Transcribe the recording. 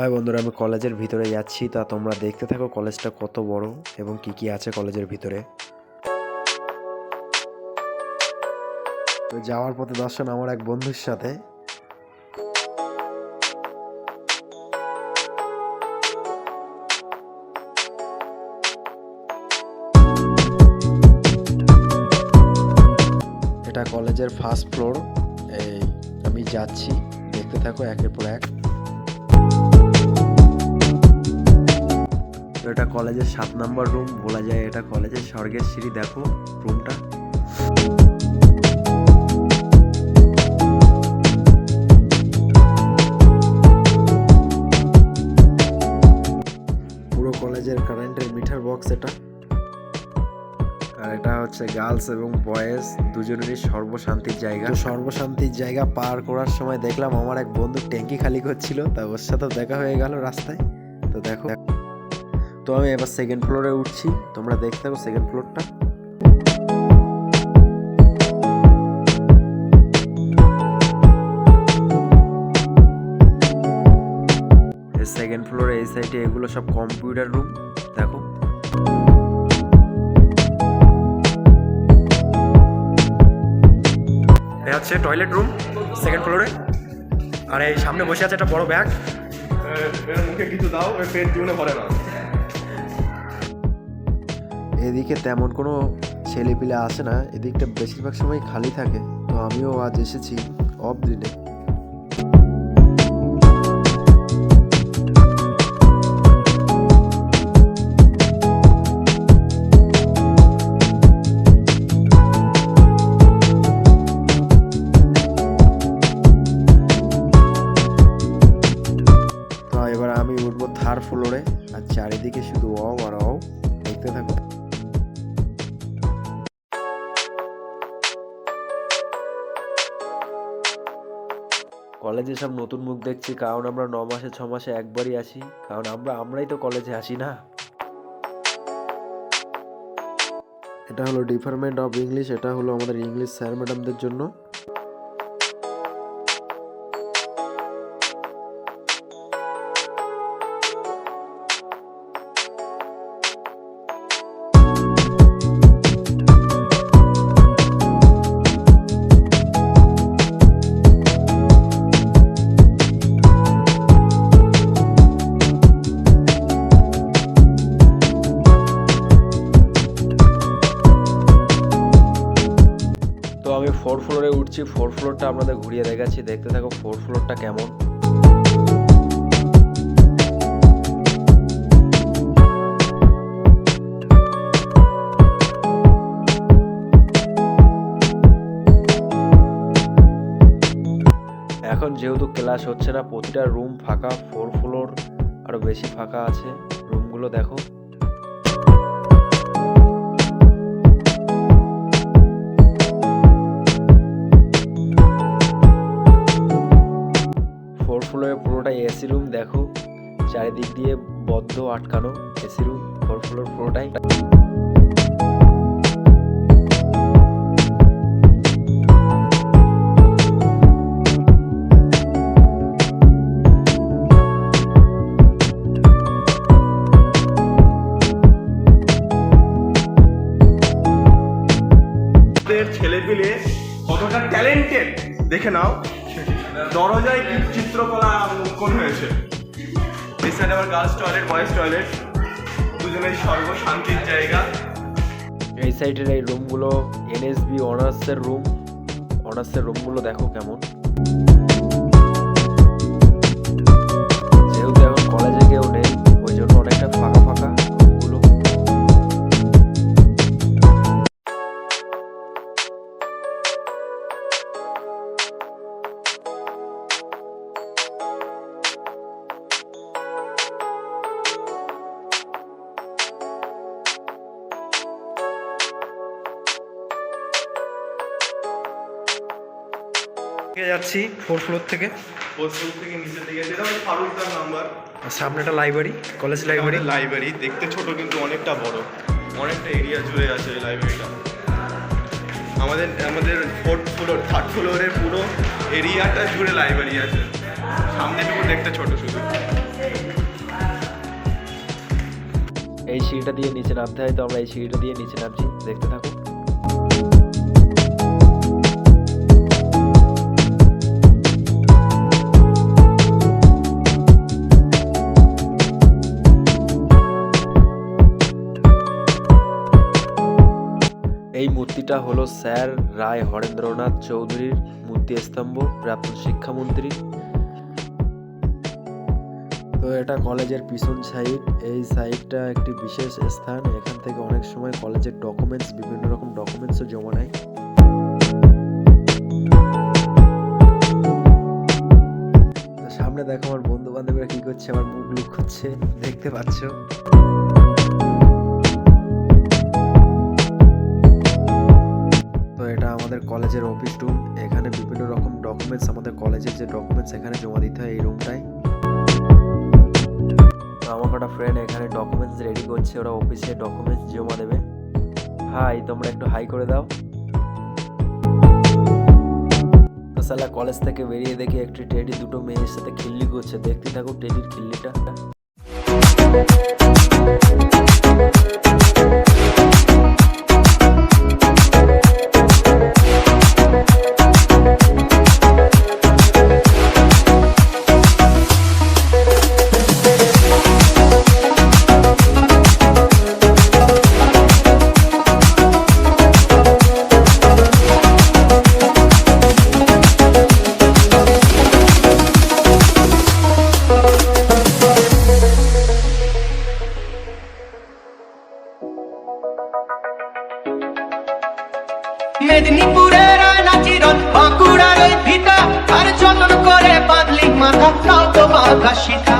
High বন্ধুরা, আমি কলেজের ভিতরে যাচ্ছি, তা তোমরা দেখতে থাকো কলেজটা কত বড় এবং কি কি আছে কলেজের ভিতরে। তো যাওয়ার পথে দর্শন আমার এক বন্ধুর সাথে। এটা কলেজের ফার্স্ট ফ্লোর এই আমি যাচ্ছি, দেখতে থাকো একের পর এক। তো এটা কলেজের সাত নম্বর রুম, বলা যায় এটা কলেজের স্বর্গের সিঁড়ি। দেখো রুমটা। পুরো কলেজের কারেন্টের মিটার বক্স এটা। আর এটা হচ্ছে গার্লস এবং বয়েজ দুজনেরই সর্বশান্তির জায়গা। সর্বশান্তির জায়গা পার করার সময় দেখলাম আমার এক বন্ধু ট্যাঙ্কি খালি করছিল, তা ওর সাথেও দেখা হয়ে গেল রাস্তায়। তো দেখো তো আমি এবার সেকেন্ড ফ্লোরে উঠছি। তোমরা দেখতে থাকো সেকেন্ড ফ্লোরটা সেকেন্ড ফ্লোরে এই সাইডে এগুলো সব কম্পিউটার রুম দেখো। এ হচ্ছে টয়লেট রুম সেকেন্ড ফ্লোরে আর এই সামনে বসে আছে একটা বড় ব্যাগ মুখে কিছু দাও পেট জীবনে ভরে না। এদিকে তেমন কোনো ছেলেপিলে আসে না, এদিকটা বেশিরভাগ সময় খালি থাকে। তো আমিও আজ এসেছি অফ দিনে এবার আমি উঠবো থার্ড ফ্লোরে, আর চারিদিকে শুধু অ আর অ দেখতে থাকো। কলেজে সব নতুন মুখ দেখছি, কারণ আমরা ন মাসে, ছ মাসে একবারই আসি। কারণ আমরা, আমরাই তো কলেজে আসি না। এটা হলো ডিপার্টমেন্ট অফ ইংলিশ এটা হলো আমাদের ইংলিশ স্যার ম্যাডামদের জন্য। উঠছি ফোর ফ্লোরটা আপনাদের ঘুরিয়ে দেখাচ্ছি। দেখতে থাকো ফোর ফ্লোরটা কেমন। এখন যেহেতু ক্লাস হচ্ছে না, প্রতিটা রুম ফাঁকা ফোর ফ্লোর আরও বেশি ফাঁকা আছে। রুমগুলো দেখো। চারিদিক দিয়ে বদ্ধ, আটকানো, এসি রুম, ফোর ফ্লোর, পুরোটাই। আমাদের ছেলে পিলে কতটা ট্যালেন্টেড দেখে নাও। দরজায় চিত্রকলা অঙ্কন হয়েছে। এই সাইড আবার গার্লস টয়লেট বয়েজ টয়লেট দুজনের সর্বশান্তির জায়গা। এই সাইডের এই রুমগুলো, এনএসবি অনার্সের রুম। অনার্সের রুমগুলো দেখো কেমন। যেহেতু এখন কলেজে কেউ নেই, ওই জন্য অনেকটা ফাঁকা ফাঁকা। যাচ্ছি ফোর ফ্লোর থেকে। ফোর ফ্লোর থেকে নিচে দিকে যেটা হচ্ছে ফারুকদার নাম্বার সামনে একটা লাইব্রেরি কলেজ লাইব্রেরি লাইব্রেরি দেখতে ছোট কিন্তু অনেকটা বড়। অনেকটা এরিয়া জুড়ে আছে এই লাইব্রেরিটা আমাদের আমাদের ফোর্থ ফ্লোর থার্ড ফ্লোরের পুরো এরিয়াটা জুড়ে লাইব্রেরি আছে। সামনে টুকু দেখতে ছোট শুধু। এই সিঁড়িটা দিয়ে নিচে নামতে হয় তো আমরা এই সিঁড়িটা দিয়ে নিচে নামছি। দেখতে থাকুন। মূর্তিটা হলো স্যার রায় হরেন্দ্রনাথ চৌধুরীর মূর্তি স্তম্ভ প্রাক্তন শিক্ষামন্ত্রী। তো এটা কলেজের পিছন সাইড এই সাইডটা একটি বিশেষ স্থান। এখান থেকে অনেক সময় কলেজের ডকুমেন্টস বিভিন্ন রকম ডকুমেন্টসও জমা নেয়। সামনে দেখো আমার বন্ধু বান্ধবীরা কি করছে, আমার মুখ লুক হচ্ছে দেখতে পাচ্ছ? কলেজের অফিস রুম এখানে বিভিন্ন রকম ডকুমেন্টস আমাদের কলেজের যে ডকুমেন্টস এখানে জমা দিতে হয় এই রুমটায় তো আমার কটা ফ্রেন্ড এখানে ডকুমেন্টস রেডি করছে, ওরা অফিসে ডকুমেন্টস জমা দেবে। হাই তোমরা একটু হাই করে দাও। সালা কলেজ থেকে বেরিয়ে দেখি একটি টেডি দুটো মেয়ের সাথে খিল্লি করছে। দেখতে থাকো টেডির খিল্লিটা। মেদিনীপুরের নাচিরন বাঁকুড়ার ওই ভিটা আর যতন করে বাঁধলি মাথা তাও তো বাঁকা শিখা